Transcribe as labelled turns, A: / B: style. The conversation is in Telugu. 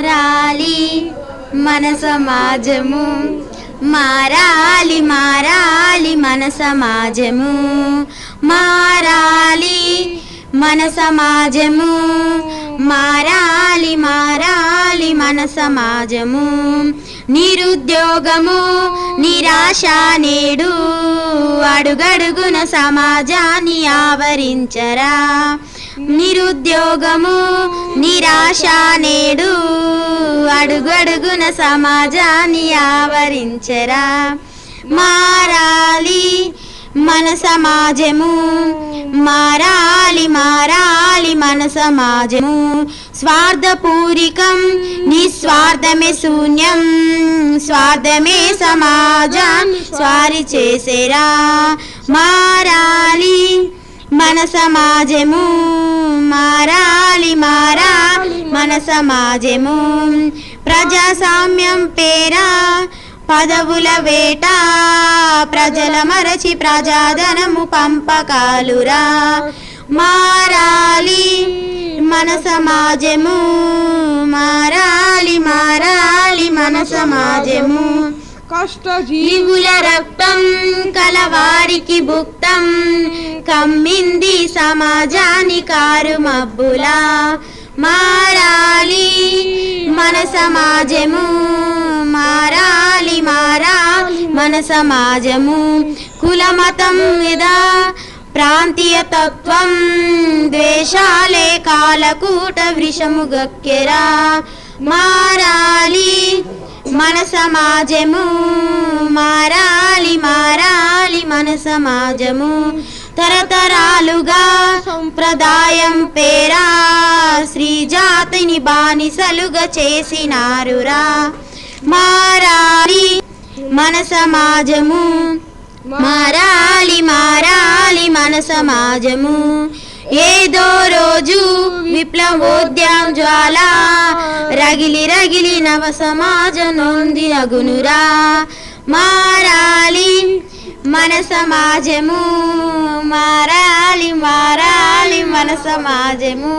A: రాలి మన సమాజము. మారాలి మారాలి మన సమాజము. మారాలి మన సమాజము. మారాలి మారాలి మన సమాజము. నిరుద్యోగము నిరాశ నేడు. అడుగడుగున సమాజాన్ని ఆవరించరా. నిరుద్యోగము నిరాశ నేడు. అడుగడుగున సమాజాన్ని ఆవరించరా. మారాలి మన సమాజము. మారాలి మారాలి మన సమాజము. స్వార్థపూరికం నిస్వార్థమే శూన్యం. స్వార్థమే సమాజాన్ని స్వారి చేసేరా. మారాలి మన సమాజము మారాలి మారా మన సమాజము ప్రజాస్వామ్యం పేరా పదవుల వేట ప్రజల మరచి ప్రజాధనము పంపకాలురా. మారాలి మన సమాజము మారాలి మారాలి మన సమాజము
B: కష్టజీవుల
A: జీవుల రక్తం కలవారికి భుక్తం. కమ్మింది సమాజాని కారు మబ్బులా మారాలి మన సమాజము. మారాలి మారాలి మన సమాజము. కులమతం ఇదా ప్రాంతీయ తత్వం. ద్వేషాలే కాలకూట వృషము గక్కెరా. మారాలి సమాజము మారాలి మారాలి మన సమాజము తరతరాలుగా సంప్రదాయం పేరా శ్రీ జాతిని బానిసలుగా చేసినారురా. మారాలి మన సమాజము మారాలి మారాలి మన సమాజము ఏదో రోజు విప్లవోద్యం జ్వాలా రగిలి రగిలి నవ సమాజ నొంది అగునురా మారాలి మన సమాజము మారాలి మారాలి మన సమాజము.